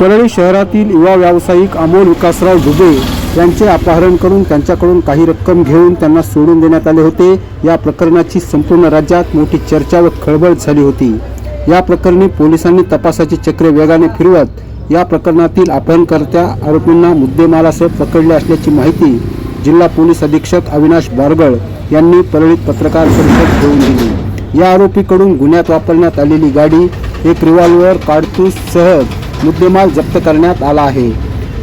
परळी शहरातील युवा व्यावसायिक अमोल विकासराव दुबे यांचे अपहरण करून त्यांच्याकडून काही रक्कम घेऊन त्यांना सोडून देण्यात आले होते. या प्रकरणाची संपूर्ण राज्यात मोठी चर्चा व खळबळ झाली होती. या प्रकरणी पोलिसांनी तपासाची चक्रे वेगाने फिरवत या प्रकरणातील अपहरणकर्त्या आरोपींना मुद्देमालासह पकडले असल्याची माहिती जिल्हा पोलीस अधीक्षक अविनाश बारगळ यांनी परळीत पत्रकार परिषद घेऊन दिली. या आरोपीकडून गुन्ह्यात वापरण्यात आलेली गाडी एक रिव्हॉल्वर काडतूससह मुद्देमाल जप्त करण्यात आला आहे.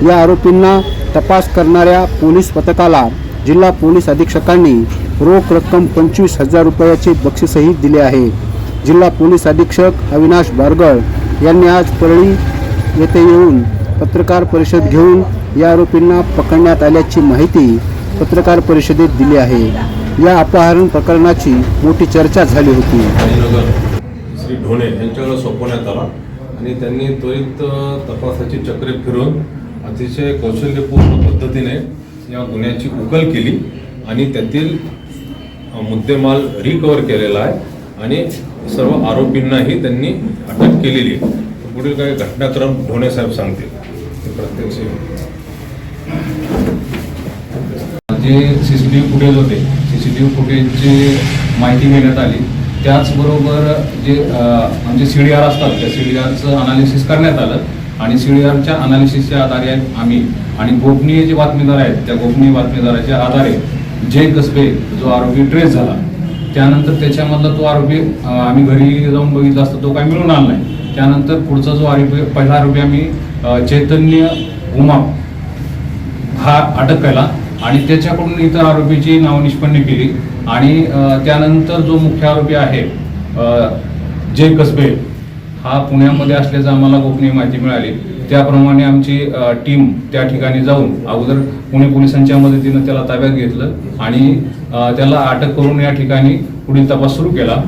या आरोपींना तपास करणाऱ्या पोलीस पथकाला जिल्हा पोलीस अधीक्षकांनी रोख रक्कम पंचवीस हजार रुपयाचे बक्षीसही दिले आहे. जिल्हा पोलीस अधीक्षक अविनाश बारगळ यांनी आज परळी येथे येऊन पत्रकार परिषद घेऊन या आरोपींना पकडण्यात आल्याची माहिती पत्रकार परिषदेत दिली आहे. या अपहरण प्रकरणाची मोठी चर्चा झाली होती. श्री ढोणे यांच्याकडे सोपवण्यात आला. आणि त्यांनी त्वरित तपासाची चक्रे फिरून अतिशय कौशल्यपूर्ण पद्धतीने या गुन्ह्याची उकल केली आणि त्यातील मुद्देमाल रिकवर केलेला आहे आणि सर्व आरोपींनाही त्यांनी अटक केलेली आहे. पुढील काही घटनाक्रम ढोणे साहेब सांगतील. ते प्रत्यक्ष जे C C T V footage होते सी सी टी व्ही फुटेजची माहिती घेण्यात आली. त्याचबरोबर जे अ, म्हणजे आमचे सी डी आर असतात त्या सी डी आरचं अनालिसिस करण्यात आलं आणि सी डी आरच्या अनालिसिसच्या आधारे आम्ही आणि गोपनीय जे बातमीदार आहेत त्या गोपनीय बातमीदाराच्या आधारे जे कसबे जो आरोपी ट्रेस झाला त्यानंतर त्याच्यामधला तो आरोपी आम्ही घरी जाऊन बघितला असता तो काही मिळून आला नाही. त्यानंतर पुढचा जो आरोपी पहिला आरोपी आम्ही चैतन्य उमा हा अटक केला. आणि त्याच्याकडून इतर आरोपीची नाव निष्पन्न केली. आणि त्यानंतर जो मुख्य आरोपी आहे जय कसबे हा पुण्यामध्ये असल्याचं आम्हाला गोपनीय माहिती मिळाली. त्याप्रमाणे आमची टीम त्या ठिकाणी जाऊन अगोदर पुणे पोलिसांच्या मदतीनं त्याला ताब्यात घेतलं आणि त्याला अटक करून या ठिकाणी पुढील तपास सुरू केला.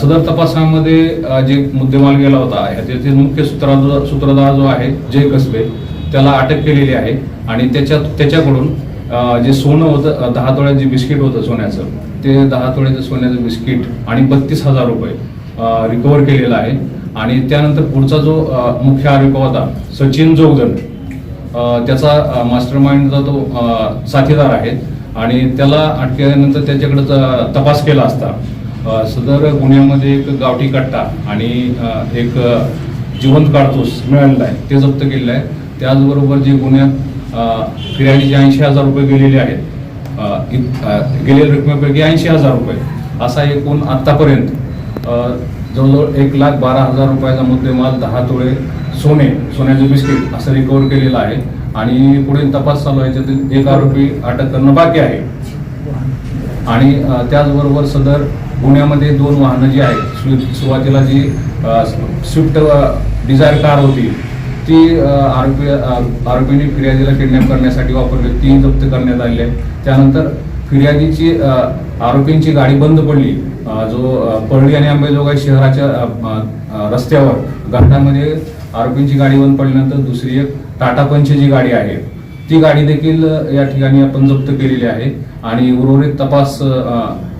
सदर तपासामध्ये जे मुद्देमाल गेला होता त्याचे मुख्य सूत्रधार सूत्रधार जो आहे जय कसबे त्याला अटक केलेली आहे. आणि त्याच्या त्याच्याकडून जे सोनं होतं दहा तोळ्याचं जे बिस्किट होतं सोन्याचं ते दहा तोळ्याचं सोन्याचं बिस्किट आणि बत्तीस हजार रुपये रिकवर केलेलं आहे. आणि त्यानंतर पुढचा जो मुख्य आरोपी होता सचिन जोगदन त्याचा मास्टर माइंडचा तो साथीदार आहे. आणि त्याला अटकेनंतर त्याच्याकडे त- तपास केला असता. सदर गुन्ह्यामध्ये एक गावठी कट्टा आणि एक जिवंत काडतूस मिळालेला आहे ते जप्त केलेलं आहे. त्याचबरोबर जे गुन्ह्यात अ, ऐंशी हजार रुपये गेलेले आहेत. गेलेल्या रकमेपैकी ऐंशी हजार रुपये. असा एकूण आत्तापर्यंत जवळजवळ एक लाख बारा हजार रुपयाचा मुद्देमाल दहा तोळे सोने सोन्याचं बिस्किट असं रिकवर केलेलं आहे. आणि पुढे तपास चालू आहे त्यातील एक आरोपी अटक करणं बाकी आहे. आणि त्याचबरोबर सदर गुन्ह्यामध्ये दोन वाहनं जी आहेत सुरुवातीला जी स्विफ्ट डिझायर कार होती ती आरोपी आरोपींनी फिर्यादीला किडनॅप करण्यासाठी वापरली. ती जप्त करण्यात आली. आहे त्यानंतर फिर्यादीची आरोपींची गाडी बंद पडली. जो अ, परळी आणि अंबेजोगाई शहराच्या रस्त्यावर घाटामध्ये आरोपींची गाडी बंद पडल्यानंतर दुसरी एक टाटा पंच जी गाडी आहे. ती गाडी देखील या ठिकाणी आपण जप्त केलेली आहे. आणि उर्वरित तपास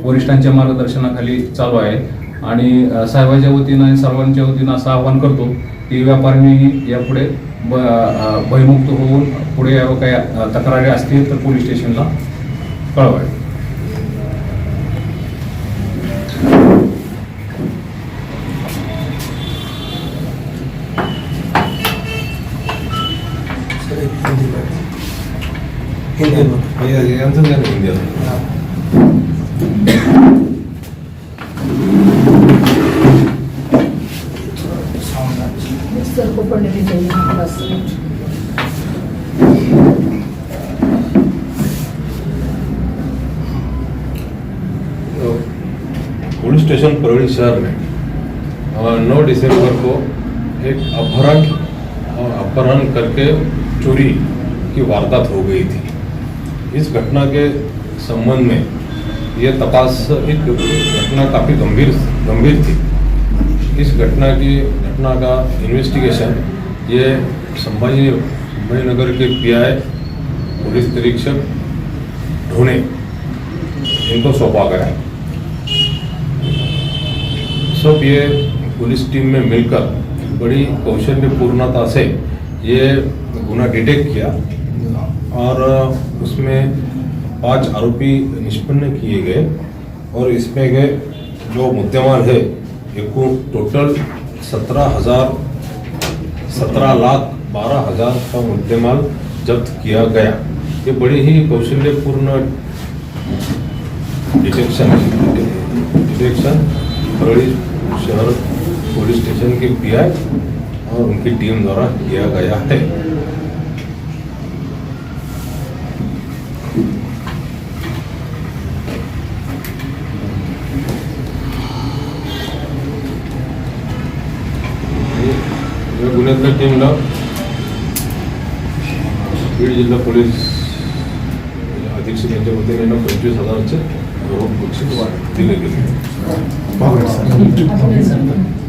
वरिष्ठांच्या मार्गदर्शनाखाली चालू आहे. आणि साहेबांच्या वतीनं आणि सर्वांच्या वतीनं असं आवाहन करतो की व्यापाऱ्यांनी यापुढे ब- भयमुक्त होऊन पुढे या काही तक्रारी असतील तर पोलीस स्टेशनला कळवावे. हिंदी स्टेशन परवड़ी शहर में 9 दिसंबर को एक अपहरण और अपहरण करके चोरी की वारदात हो गई थी। इस घटना के संबंध में यह तपास, एक घटना काफ़ी गंभीर गंभीर थी। इस घटना की, घटना का इन्वेस्टिगेशन ये संभाजी संभाजी नगर के पीआई पुलिस निरीक्षक ढोने, इनको सौंपा गया। है सब ये पुलिस टीम में मिलकर बड़ी कौशल्यपूर्णता से ये गुना डिटेक्ट किया और उसमें पाँच आरोपी निष्पन्न किए गए और इसमें गए जो मुद्देमाल है, एक टोटल सत्रह हज़ार, सत्रह लाख बारह हज़ार का मुद्देमाल जब्त किया गया। ये बड़ी ही कौशल्यपूर्ण डिटेक्शन डिटेक्शन बड़ी शहर पुलिस स्टेशन के पीआई और उनकी टीम द्वारा किया गया है। गुन्ह्यातल्या टीमला बीड जिल्हा पोलीस अधीक्षक यांच्या वतीने पंचवीस हजाराचे रोख बक्षीस दिले गेले. आपण